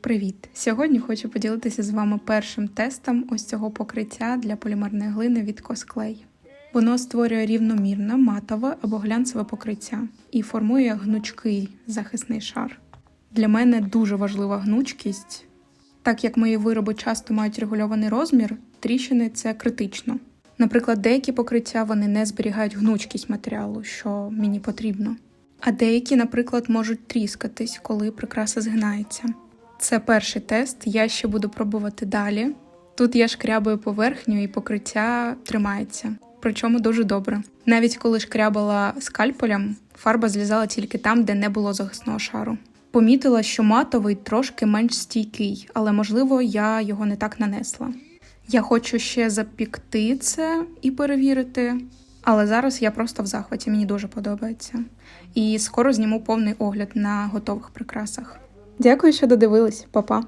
Привіт! Сьогодні хочу поділитися з вами першим тестом ось цього покриття для полімерної глини від Cosclay. Воно створює рівномірне матове або глянцеве покриття і формує гнучкий захисний шар. Для мене дуже важлива гнучкість. Так як мої вироби часто мають регульований розмір, тріщини це критично. Наприклад, деякі покриття вони не зберігають гнучкість матеріалу, що мені потрібно. А деякі, наприклад, можуть тріскатись, коли прикраса згинається. Це перший тест, я ще буду пробувати далі. Тут я шкрябаю поверхню і покриття тримається, причому дуже добре. Навіть коли шкрябала скальпелем, фарба злізала тільки там, де не було захисного шару. Помітила, що матовий трошки менш стійкий, але можливо я його не так нанесла. Я хочу ще запікти це і перевірити, але зараз я просто в захваті, мені дуже подобається. І скоро зніму повний огляд на готових прикрасах. Дякую, що додивились, Па-па!